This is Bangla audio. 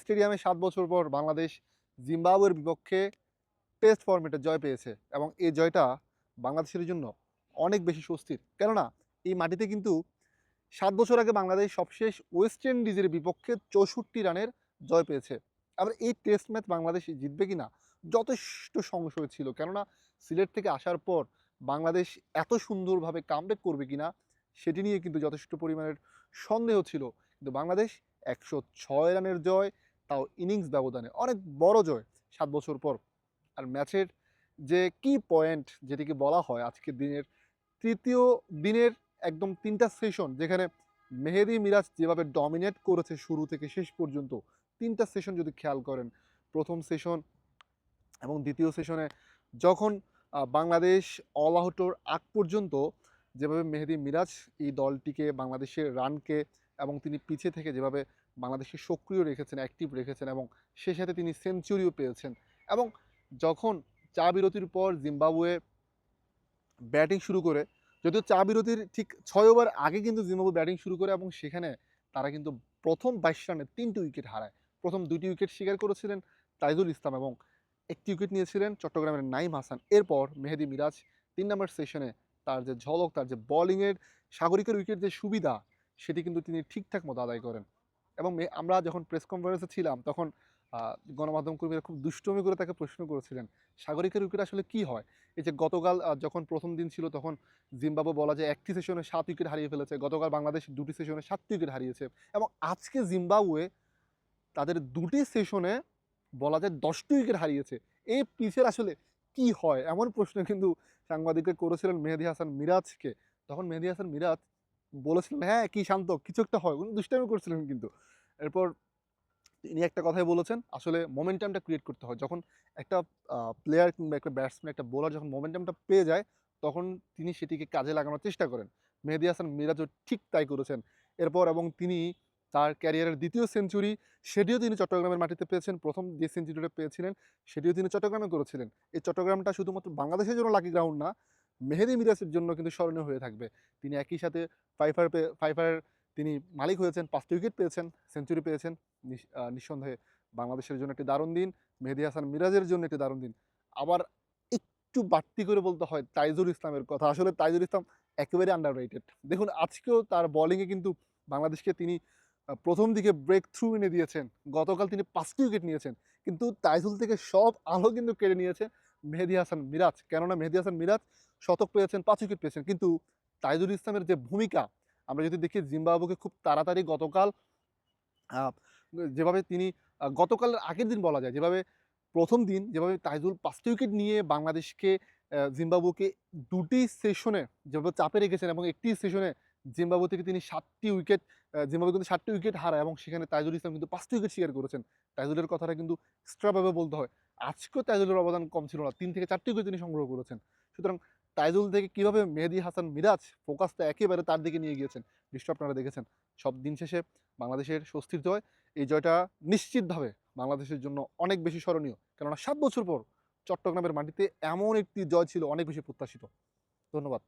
স্টেডিয়ামে সাত বছর পর বাংলাদেশ জিম্বাবুয়ের বিপক্ষে টেস্ট ফরম্যাটে জয় পেয়েছে এবং এই জয়টা বাংলাদেশের জন্য অনেক বেশি স্বস্তির। কেননা, এই মাটিতে কিন্তু সাত বছর আগে বাংলাদেশ সবশেষ ওয়েস্ট ইন্ডিজের বিপক্ষে চৌষট্টি রানের জয় পেয়েছে। আবার এই টেস্ট ম্যাচ বাংলাদেশ জিতবে কিনা যথেষ্ট সংশয় ছিল। কেননা, সিলেট থেকে আসার পর বাংলাদেশ এত সুন্দরভাবে কামব্যাক করবে কিনা সেটি নিয়ে কিন্তু যথেষ্ট পরিমাণের সন্দেহ ছিল। কিন্তু বাংলাদেশ একশো ছয় রানের জয়, তাও ইনিংস ব্যবধানে। অনেক বড় জয় সাত বছর পর। আর ম্যাচের যে কি পয়েন্ট যেটিকে বলা হয় আজকের দিনের, তৃতীয় দিনের একদম তিনটা সেশন যেখানে মেহেদি মিরাজ যেভাবে ডমিনেট করেছে শুরু থেকে শেষ পর্যন্ত, তিনটা সেশন যদি খেয়াল করেন, প্রথম সেশন এবং দ্বিতীয় সেশনে যখন বাংলাদেশ অল আউটর আগ পর্যন্ত যেভাবে মেহেদি মিরাজ এই দলটিকে বাংলাদেশের রানকে এবং তিনি পিছিয়ে থেকে যেভাবে বাংলাদেশকে সক্রিয় রেখেছেন অ্যাক্টিভ রেখেছেন এবং সে সাথে তিনি সেঞ্চুরিও পেয়েছেন এবং যখন চা বিরতির পর জিম্বাবুয়ে ব্যাটিং শুরু করে, যদিও চা বিরতির ঠিক ছয় ওভার আগে কিন্তু জিম্বাবু ব্যাটিং শুরু করে এবং সেখানে তারা কিন্তু প্রথম বাইশ রানে তিনটি উইকেট হারায়। প্রথম দুটি উইকেট শিকার করেছিলেন তাইজুল ইসলাম এবং একটি উইকেট নিয়েছিলেন চট্টগ্রামের নাইম হাসান। এরপর মেহেদি মিরাজ তিন নম্বর সেশনে তার যে ঝলক, তার যে বোলিংয়ের সাগরিকের উইকেট যে সুবিধা সেটি কিন্তু তিনি ঠিকঠাক মতো আদায় করেন। এবং আমরা যখন প্রেস কনফারেন্সে ছিলাম, তখন গণমাধ্যম কর্মীরা খুব দুষ্টমি করে তাকে প্রশ্ন করেছিলেন সাগরিকের উইকেট আসলে কি হয়? এই যে গতকাল যখন প্রথম দিন ছিল, তখন জিম্বাবু বলা যায় একটি সেশনে সাত উইকেট হারিয়ে ফেলেছে, গতকাল বাংলাদেশ দুটি সেশনে সাতটি উইকেট হারিয়েছে। এবং আজকে জিম্বাবুয়ে তাদের দুটি সেশনে বলা যায় দশটি উইকেট হারিয়েছে। এই পিচের আসলে কি হয়? এমন প্রশ্ন কিন্তু সাংবাদিকরা করেছিলেন মেহেদি হাসান মিরাজকে। তখন মেহেদি হাসান মিরাজ বলেছিলেন হ্যাঁ কি শান্ত, কিছু একটা হয়। উনি দুষ্টামি করছিলেন কিন্তু। এরপর তিনি একটা কথাই বলেছেন, আসলে মোমেন্টামটা ক্রিয়েট করতে হয়। যখন একটা প্লেয়ার কিংবা একটা ব্যাটসম্যান একটা বোলার যখন মোমেন্টামটা পেয়ে যায়, তখন তিনি সেটিকে কাজে লাগানোর চেষ্টা করেন। মেহেদি হাসান মিরাজও ঠিক তাই করেছেন। এরপর এবং তিনি তার ক্যারিয়ারের দ্বিতীয় সেঞ্চুরি সেটিও তিনি চট্টগ্রামের মাটিতে পেয়েছেন। প্রথম যে সেঞ্চুরিটা পেয়েছিলেন, সেটিও তিনি চট্টগ্রামে করেছিলেন। এই চট্টগ্রামটা শুধুমাত্র বাংলাদেশের জন্য লাকি গ্রাউন্ড না মেহেদি মিরাজের জন্য কিন্তু স্মরণীয় হয়ে থাকবে। তিনি একই সাথে ফাইফার ফাইফারের তিনি মালিক হয়েছেন, পাঁচটি উইকেট পেয়েছেন সেঞ্চুরি পেয়েছেন। নিঃসন্দেহে বাংলাদেশের জন্য একটি দারুণ দিন, মেহেদি হাসান মিরাজের জন্য একটি দারুণ দিন। আবার একটু বাড়তি করে বলতে হয় তাইজুল ইসলামের কথা। আসলে তাইজুল ইসলাম একেবারে আন্ডার দেখুন, আজকেও তার বোলিংয়ে কিন্তু বাংলাদেশকে তিনি প্রথম দিকে ব্রেক থ্রু এনে দিয়েছেন। গতকাল তিনি পাঁচটি উইকেট নিয়েছেন। কিন্তু তাইজুল থেকে সব আলো কিন্তু কেড়ে নিয়েছে মেহেদি হাসান মিরাজ। কেননা মেহেদি হাসান মিরাজ শতক পেয়েছেন, পাঁচ উইকেট পেয়েছেন। কিন্তু তাইজুল ইসলামের যে ভূমিকা, আমরা যদি দেখি জিম্বাবুকে খুব তাড়াতাড়ি গতকাল যেভাবে তিনি গতকালের আগের দিন বলা যায়, যেভাবে প্রথম দিন, যেভাবে তাইজুল পাঁচটি উইকেট নিয়ে বাংলাদেশকে জিম্বাবুকে দুটি সেশনে যেভাবে চাপে রেখেছেন এবং একটি সেশনে জিম্বাবু থেকে তিনি সাতটি উইকেট জিম্বাবু কিন্তু সাতটি উইকেট হারায় এবং সেখানে তাইজুল ইসলাম কিন্তু পাঁচটি উইকেট শিকার করেছেন। তাইজুলের কথাটা কিন্তু এক্সট্রাভাবে বলতে হয়। আজকেও তাইজুলের অবদান কম ছিল না, তিন থেকে চারটি উইকেট তিনি সংগ্রহ করেছেন। সুতরাং তাইজুল থেকে কীভাবে মেহেদি হাসান মিরাজ ফোকাসটা একেবারে তার দিকে নিয়ে গিয়েছেন নিশ্চয় আপনারা দেখেছেন। সব দিন শেষে বাংলাদেশের স্বস্তির জয়, এই জয়টা নিশ্চিতভাবে বাংলাদেশের জন্য অনেক বেশি স্মরণীয়। কেননা সাত বছর পর চট্টগ্রামের মাটিতে এমন একটি জয় ছিল, অনেক বেশি প্রত্যাশিত। ধন্যবাদ।